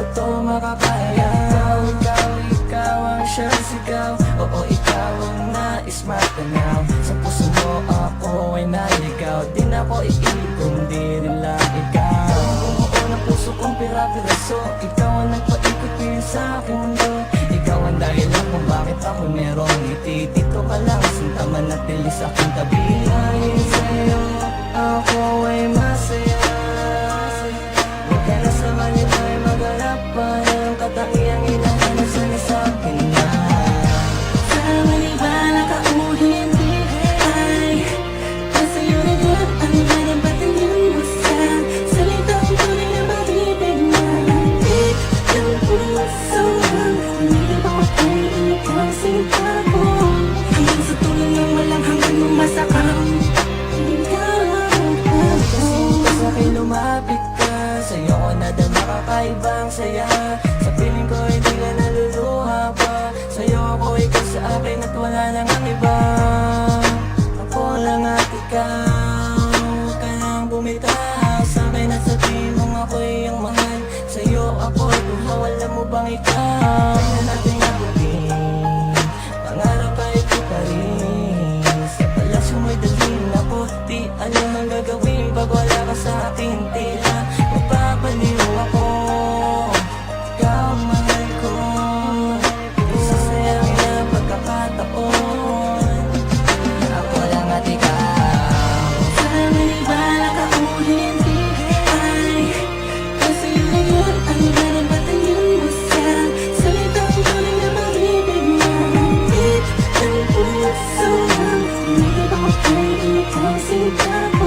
ko to makakaya. Ikaw, ikaw, ikaw ang siyang sigaw. Oo, ikaw ang nais matanaw. Sa puso mo ako ay naligaw. Di na ko iibon, di rin lang ikaw. Oo na puso kong pira-piraso Ikaw ang nagpaikot-pira sa aking mundo. Ikaw ang dahilan kung bakit ako merong ngiti. Dito ka lang, sinta man at tilis aking tabi. Nais kakaibang saya. Sa piling ko ay di ka naluluha pa. Sa'yo ako, ikaw sa akin at wala nang ang iba. Ako lang at ikaw, huwag ka nang bumitaw Sa'kin at sa timong ako'y ang mahal. Sa'yo ako'y buhaw, alam mo bang ikaw? Don't see that